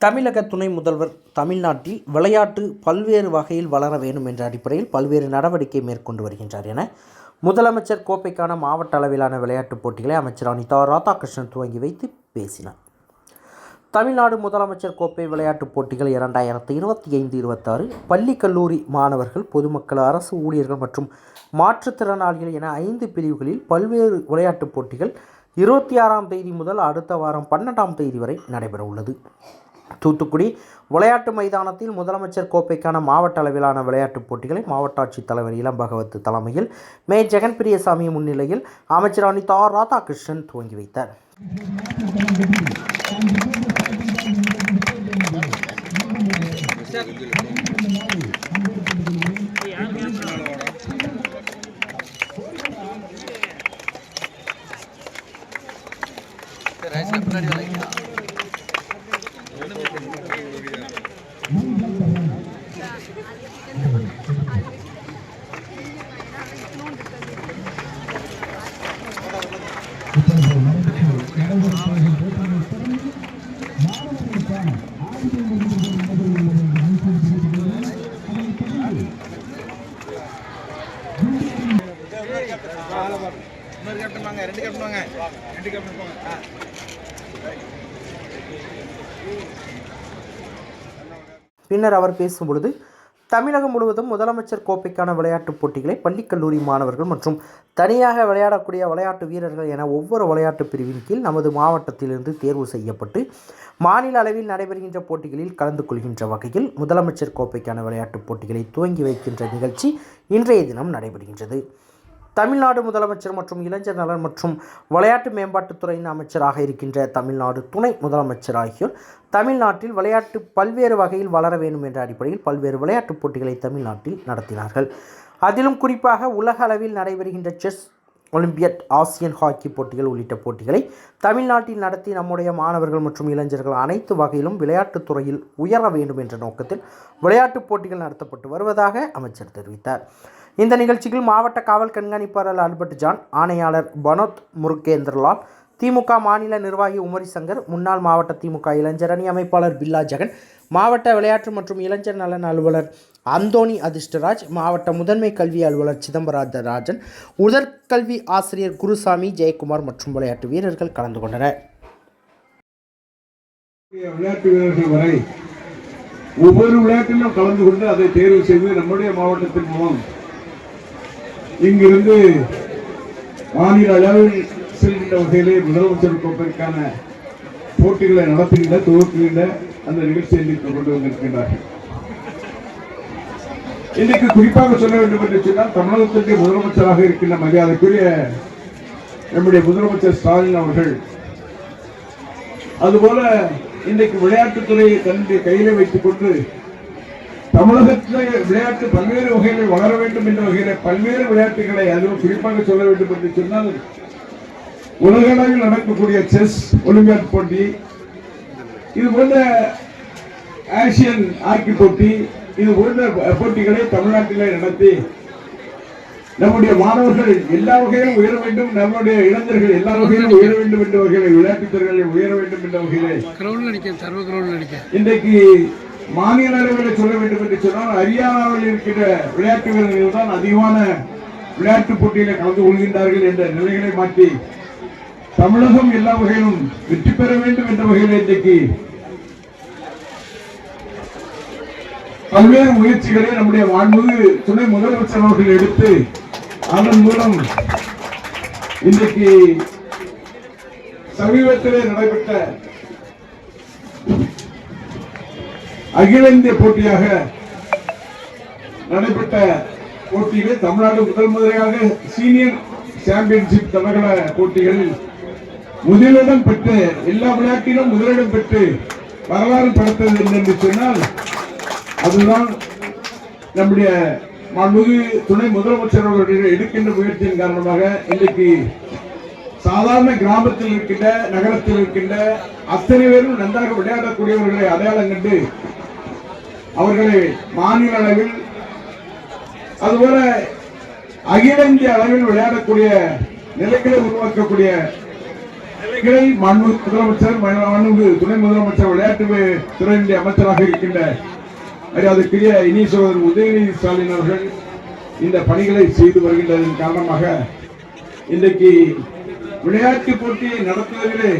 தமிழக துணை முதல்வர் தமிழ்நாட்டில் விளையாட்டு பல்வேறு வகையில் வளர வேண்டும் என்ற அடிப்படையில் பல்வேறு நடவடிக்கை மேற்கொண்டு வருகின்றார் என முதலமைச்சர் கோப்பைக்கான மாவட்ட அளவிலான விளையாட்டுப் போட்டிகளை அமைச்சர் அனிதா ராதாகிருஷ்ணன் துவங்கி வைத்து பேசினார். தமிழ்நாடு முதலமைச்சர் கோப்பை விளையாட்டுப் போட்டிகள் இரண்டாயிரத்தி இருபத்தி ஐந்து இருபத்தாறு பள்ளி கல்லூரி மாணவர்கள் பொதுமக்கள் அரசு ஊழியர்கள் மற்றும் மாற்றுத்திறனாளிகள் என ஐந்து பிரிவுகளில் பல்வேறு விளையாட்டுப் போட்டிகள் இருபத்தி ஆறாம் தேதி முதல் அடுத்த வாரம் பன்னெண்டாம் தேதி வரை நடைபெற உள்ளது தூத்துக்குடி விளையாட்டு மைதானத்தில் முதலமைச்சர் கோப்பைக்கான மாவட்ட அளவிலான விளையாட்டுப் போட்டிகளை மாவட்ட ஆட்சித்தலைவர் இளம் பகவத் தலைமையில் மே ஜெகன் பிரியசாமி முன்னிலையில் அமைச்சர் அனிதா ராதாகிருஷ்ணன் துவங்கி வைத்தார். இன்னொரு கேப்டன் வாங்க ரெண்டு கேப்டன் வாங்க ரெண்டு கேப்டன் போங்க பின்னர் அவர் பேசும்பொழுது தமிழகம் முழுவதும் முதலமைச்சர் கோப்பைக்கான விளையாட்டுப் போட்டிகளை பள்ளி கல்லூரி மாணவர்கள் மற்றும் தனியாக விளையாடக்கூடிய விளையாட்டு வீரர்கள் என ஒவ்வொரு விளையாட்டு பிரிவின் கீழ் நமது மாவட்டத்திலிருந்து தேர்வு செய்யப்பட்டு மாநில அளவில் நடைபெறுகின்ற போட்டிகளில் கலந்து கொள்கின்ற வகையில் முதலமைச்சர் கோப்பைக்கான விளையாட்டுப் போட்டிகளை துவங்கி வைக்கின்ற நிகழ்ச்சி இன்றைய தினம் நடைபெறுகின்றது. தமிழ்நாடு முதலமைச்சர் மற்றும் இளைஞர் நலன் மற்றும் விளையாட்டு மேம்பாட்டுத்துறையின் அமைச்சராக இருக்கின்ற தமிழ்நாடு துணை முதலமைச்சர் ஆகியோர் தமிழ்நாட்டில் விளையாட்டு பல்வேறு வகையில் வளர வேண்டும் என்ற அடிப்படையில் பல்வேறு விளையாட்டுப் போட்டிகளை தமிழ்நாட்டில் நடத்தினார்கள். அதிலும் குறிப்பாக உலக அளவில் நடைபெறுகின்ற செஸ் ஒலிம்பியட் ஆசியன் ஹாக்கி போட்டிகள் உள்ளிட்ட போட்டிகளை தமிழ்நாட்டில் நடத்தி நம்முடைய மாணவர்கள் மற்றும் இளைஞர்கள் அனைத்து வகையிலும் விளையாட்டுத் துறையில் உயர வேண்டும் என்ற நோக்கத்தில் விளையாட்டுப் போட்டிகள் நடத்தப்பட்டு வருவதாக அமைச்சர் தெரிவித்தார். இந்த நிகழ்ச்சியில் மாவட்ட காவல் கண்காணிப்பாளர் ஆல்பர்ட் ஜான் ஆணையாளர் பனோத் முருகேந்திரலால் திமுக மாநில நிர்வாகி உமரி சங்கர் முன்னாள் மாவட்ட திமுக இளைஞர் அணி அமைப்பாளர் பில்லா ஜெகன் மாவட்ட விளையாட்டு மற்றும் இளைஞர் நலன் அலுவலர் அந்தோணி அதிர்ஷ்டராஜ் மாவட்ட முதன்மை கல்வி அலுவலர் சிதம்பராஜ ராஜன் உடற்கல்வி ஆசிரியர் குருசாமி ஜெயக்குமார் மற்றும் விளையாட்டு வீரர்கள் கலந்து கொண்டனர். விளையாட்டு வீரர்கள் வரை ஒவ்வொரு விளையாட்டிலும் கலந்து கொண்டு அதை தேர்வு செய்து நம்முடைய மாவட்டத்தின் மூலம் இங்கிருந்து மாநில அளவில் செல்கின்ற வகையிலே முதலமைச்சர் கோப்பைக்கான போட்டிகளை நடத்துகின்ற துவக்குகின்ற அந்த நிகழ்ச்சியை இன்றைக்கு கொண்டு வந்திருக்கின்றார்கள். இன்னைக்கு குறிப்பாக சொல்ல வேண்டும் என்று சொன்னால் தமிழகத்திற்கு முதலமைச்சராக இருக்கின்ற மரியாதைக்குரிய நம்முடைய முதலமைச்சர் ஸ்டாலின் அவர்கள் அதுபோல இன்றைக்கு விளையாட்டுத்துறையை தன்னுடைய கையில வைத்துக் கொண்டு தமிழகத்திலே விளையாட்டு பல்வேறு வகைகளில் வளர வேண்டும் என்ற வகையில பல்வேறு விளையாட்டுகளை அதிலும் குறிப்பாக சொல்ல வேண்டும் என்று சொன்னால் உலக அளவில் நடக்கக்கூடிய செஸ் ஒலிம்பியாட் போட்டி இது போன்ற ஆசியன் ஹாக்கி போட்டி இது போன்ற போட்டிகளை தமிழ்நாட்டிலே நடத்தி நம்முடைய மாணவர்கள் எல்லா வகையிலும் உயர வேண்டும் நம்முடைய இளைஞர்கள் எல்லா வகையிலும் உயர வேண்டும் என்ற வகையில் விளையாட்டுத் துறைகளில் உயர வேண்டும் என்ற வகையிலே இன்றைக்கு மாநில அளவில் சொல்ல வேண்டும் என்று சொன்னால் ஹரியானாவில் இருக்கின்ற விளையாட்டு வீரர்கள் தான் அதிகமான விளையாட்டு போட்டியில கலந்து கொள்கின்றார்கள் என்ற நிலைகளை மாற்றி தமிழகம் எல்லா வகையிலும் வெற்றி பெற வேண்டும் என்ற வகையில் இன்றைக்கு பல்வேறு முயற்சிகளை நம்முடைய மாண்புமிகு துணை முதலமைச்சர் அவர்கள் எடுத்து அதன் மூலம் இன்றைக்கு சமீபத்திலே நடைபெற்ற அகில இந்திய போட்டியாக நடைபெற்ற போட்டியில் தமிழ்நாடு முதல் முறையாக சீனியர் சாம்பியன்ஷிப் தடகள போட்டிகளில் முதலிடம் பெற்று எல்லா விளையாட்டிலும் முதலிடம் பெற்று வரலாறு படைத்தது என்று சொன்னால் அதுதான் நம்முடைய மாண்புமிகு துணை முதலமைச்சர் அவர்கள் எடுக்கின்ற முயற்சியின் காரணமாக இன்றைக்கு சாதாரண கிராமத்தில் இருக்கின்ற நகரத்தில் இருக்கின்ற அத்தனை பேரும் நன்றாக விளையாடக்கூடியவர்களை அடையாளம் கண்டு அவர்களை மாநில அளவில் அதுபோல அகில இந்திய அளவில் விளையாடக்கூடிய நிலைகளை உருவாக்கக்கூடிய நிலைகளை மண்பு முதலமைச்சர் மாண்பு துணை முதலமைச்சர் விளையாட்டு துறையினுடைய அமைச்சராக இருக்கின்ற மரியாதைக்குரிய இனீஸ்வரர் உதயநிதி ஸ்டாலின் அவர்கள் இந்த பணிகளை செய்து வருகின்றதன் காரணமாக இன்றைக்கு விளையாட்டு போட்டியை நடத்துவதிலே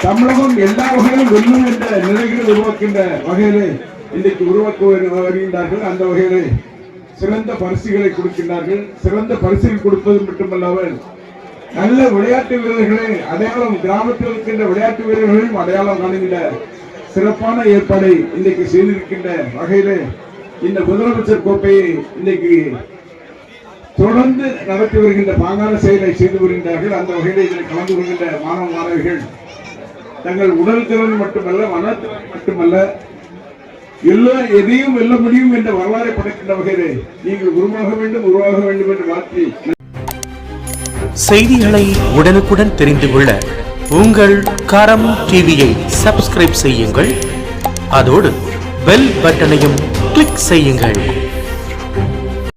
தமிழகம் எல்லா வகையிலும் வெல்லும் என்ற நிலைகளை உருவாக்கின்ற வகையிலே இன்றைக்கு உருவாக்க வருகின்றார்கள் அந்த வகையிலே சிறந்த பரிசுகளை கொடுக்கின்றார்கள். சிறந்த பரிசுகள் கொடுப்பது மட்டுமல்லாமல் நல்ல விளையாட்டு வீரர்களை அடையாளம் கிராமத்தில் இருக்கின்ற விளையாட்டு வீரர்களையும் அடையாளம் காணுகின்ற சிறப்பான ஏற்பாடை இன்றைக்கு செய்திருக்கின்ற வகையிலே இந்த முதலமைச்சர் கோப்பையை இன்றைக்கு தொடர்ந்து நடத்தி வருகின்ற பாங்கான செயலை செய்து வருகின்றார்கள். அந்த வகையில் இதில் கலந்து கொள்கின்ற மாணவ மாணவிகள் தங்கள் உடல் திறன் மட்டுமல்ல மனத்திறன் மட்டுமல்ல எல்லா எதையும் வெல்ல முடியும் என்ற வரலாறை படைக்கின்ற வகையிலே நீங்கள் உருவாக வேண்டும் உருவாக வேண்டும் என்று வாழ்த்தி செய்திகளை உடனுக்குடன் தெரிந்து கொள்ள உங்கள் கரம் டிவியை சப்ஸ்கிரைப் செய்யுங்கள். அதோடு பெல் பட்டனையும் கிளிக் செய்யுங்கள்.